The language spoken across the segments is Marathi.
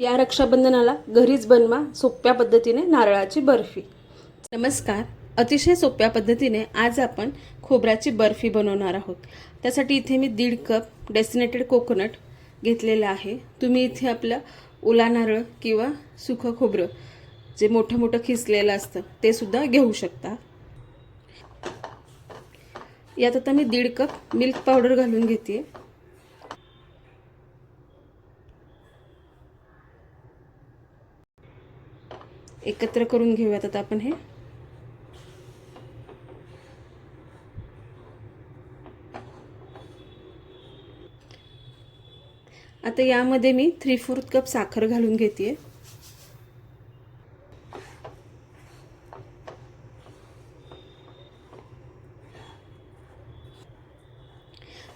या रक्षाबंधनाला घरीच बनवा सोप्या पद्धतीने नारळाची बर्फी. नमस्कार. अतिशय सोप्या पद्धतीने आज आपण खोबऱ्याची बर्फी बनवणार आहोत. त्यासाठी इथे मी दीड कप डेस्टिनेटेड कोकोनट घेतलेलं आहे. तुम्ही इथे आपलं ओला नारळ किंवा सुखं खोबरं जे मोठं मोठं खिसलेलं असतं ते सुद्धा घेऊ शकता. यात आता मी दीड कप मिल्क पावडर घालून घेते एकत्र करून घेऊयात आता आपण हे. आता यामध्ये मी थ्री फोर्थ कप साखर घालून घेते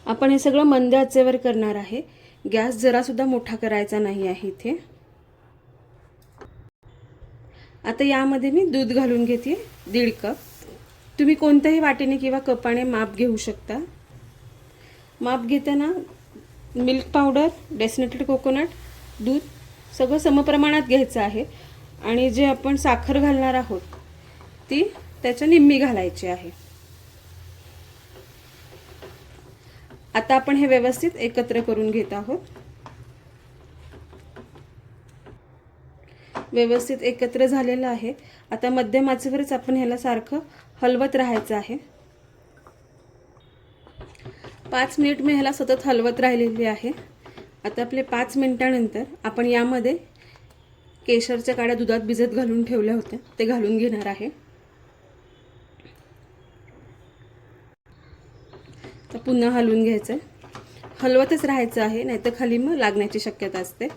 आपण हे सगळं मंद आचेवर करणार आहे. गॅस जरासुद्धा मोठा करायचा नाही आहे इथे. आता यामध्ये मी दूध घालून घेते दीड कप. तुम्ही कोणत्याही वाटेने किंवा कपाने माप घेऊ शकता. माप घेताना मिल्क पावडर डेसिनेटेड कोकोनट दूध सगळं समप्रमाणात घ्यायचं आहे. आणि जे आपण साखर घालणार आहोत ती त्याच्या निम्मी घालायची आहे. आता आपण हे व्यवस्थित एकत्र करून घेत आहोत. व्यवस्थित एकत्र झालेलं आहे. आता मध्यम आचेवरच आपण ह्याला सारखं हलवत राहायचं आहे. पाच मिनिट मी ह्याला सतत हलवत राहिलेली आहे. आता आपले पाच मिनटानंतर आपण यामध्ये केशरच्या काड्या दुधात भिजत घालून ठेवल्या होत्या. ते घालून घेणार आहे. तर पुन्हा हलवून घ्यायचं आहे हलवतच राहायचं आहे नाहीतर खाली मग लागण्याची शक्यता असते.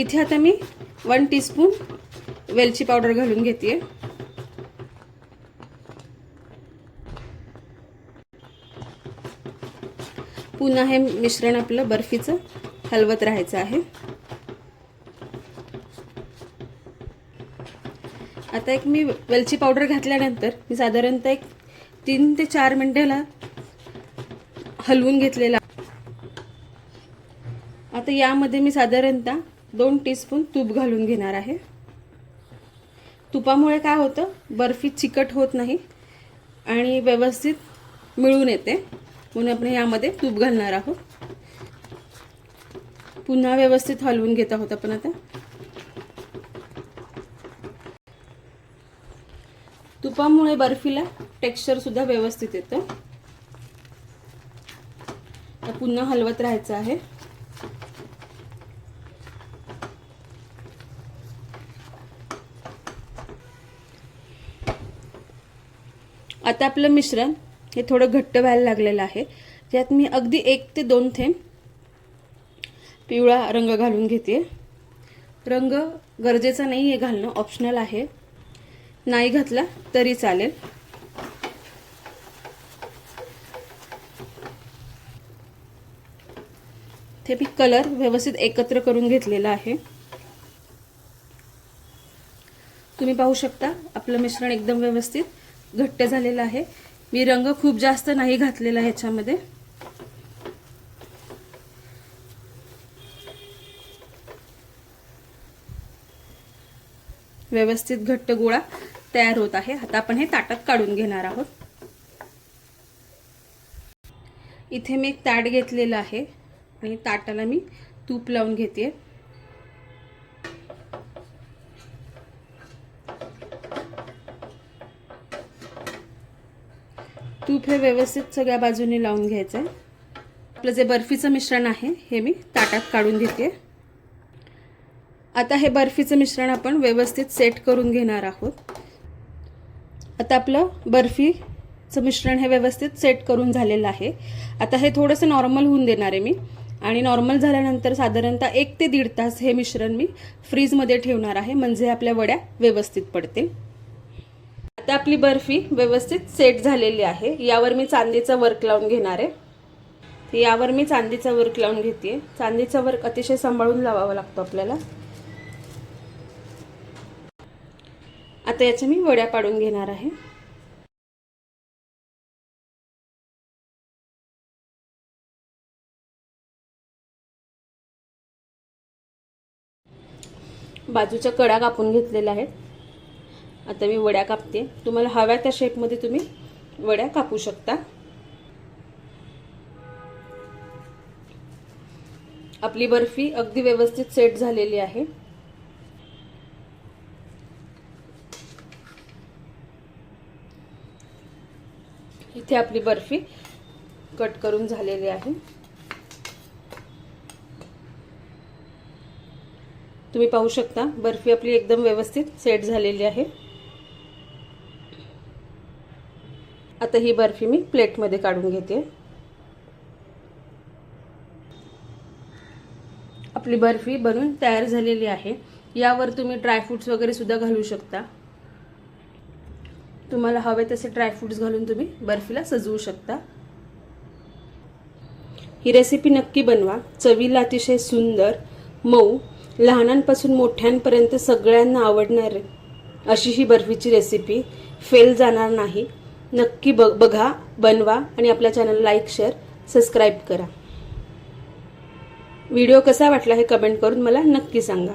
इथे आता मी वन टीस्पून वेलची पावडर घालून घेते. पुन्हा हे मिश्रण आपलं बर्फीचं हलवत राहायचं आहे. आता एक मी वेलची पावडर घातल्यानंतर मी साधारणतः एक तीन ते चार मिनटेला हलवून घेतलेला. आता यामध्ये मी साधारणतः दोन टीस्पून तूप घालून घेणार आहे. तुपामुळे काय होतं? बर्फी चिकट होत नाही आणि व्यवस्थित मिळून येते. म्हणून आपण यामध्ये तूप घालणार आहोत. पुन्हा व्यवस्थित हलवून घेत आहोत आपण आता. तुपामुळे बर्फीला टेक्स्चर सुद्धा व्यवस्थित येतं. पुन्हा हलवत राहायचं आहे. आता आपलं मिश्रण हे थोडं घट्ट व्हायला लागलेलं आहे. त्यात मी अगदी एक ते दोन थेंब पिवळा रंग घालून घेते. रंग गरजेचा नाही आहे घालणं ऑप्शनल आहे. नाही घातला तरी चालेल. ते मी कलर व्यवस्थित एकत्र करून घेतलेला आहे. तुम्ही पाहू शकता आपलं मिश्रण एकदम व्यवस्थित घट्ट झालेला आहे. मी रंग खूप जास्त नाही घातलेला ह्याच्यामध्ये. व्यवस्थित घट्ट गोळा तयार होत आहे. आता आपण हे ताटात काढून घेणार आहोत. इथे मी एक ताट घेतलेलं आहे आणि ताटाला मी तूप लावून घेते तूप हे व्यवस्थित सगळ्या बाजूने लावून घ्यायचं आहे आपलं जे बर्फीचं मिश्रण आहे हे मी ताटात काढून घेते. आता हे बर्फीचं मिश्रण आपण व्यवस्थित सेट करून घेणार आहोत. आता आपलं बर्फीचं मिश्रण हे व्यवस्थित सेट करून झालेलं आहे. आता हे थोडंसं नॉर्मल होऊन देणार आहे मी. आणि नॉर्मल झाल्यानंतर साधारणतः एक ते दीड तास हे मिश्रण मी फ्रीजमध्ये ठेवणार आहे. म्हणजे आपल्या वड्या व्यवस्थित पडतील. आता आपली बर्फी व्यवस्थित सेट झालेली आहे. यावर मी चांदीचा वर्क लावून घेणार आहे. यावर मी चांदीचा वर्क लावून घेते. चांदीचा वर्क अतिशय सांभाळून लावावा लागतो आपल्याला. आता याच्या मी वड्या पाडून घेणार आहे. बाजूच्या कडा कापून घेतलेल्या आहेत. आता मी वड्या कापते. तुम्हाला हव्या त्या शेपमध्ये तुम्ही वड्या कापू शकता. आपली बर्फी अगदी व्यवस्थित सेट झालेली आहे. इथे आपली बर्फी कट करून झालेली आहे. तुम्ही पाहू शकता बर्फी आपली एकदम व्यवस्थित सेट झालेली आहे. आता ही बर्फी मी प्लेटमध्ये काढून घेते. आपली बर्फी बनून तयार झालेली आहे. यावर तुम्ही ड्रायफ्रुट्स वगैरे सुद्धा घालू शकता. तुम्हाला हवे तसे ड्रायफ्रूट्स घालून तुम्ही बर्फीला सजवू शकता. ही रेसिपी नक्की बनवा. चवीला अतिशय सुंदर मऊ लहानांपासून मोठ्यांपर्यंत सगळ्यांना आवडणार अशी ही बर्फीची रेसिपी फेल जाणार नाही. नक्की ब बघा बनवा आणि आपल्या चॅनल लाईक शेअर सबस्क्राईब करा. व्हिडिओ कसा वाटला हे कमेंट करून मला नक्की सांगा.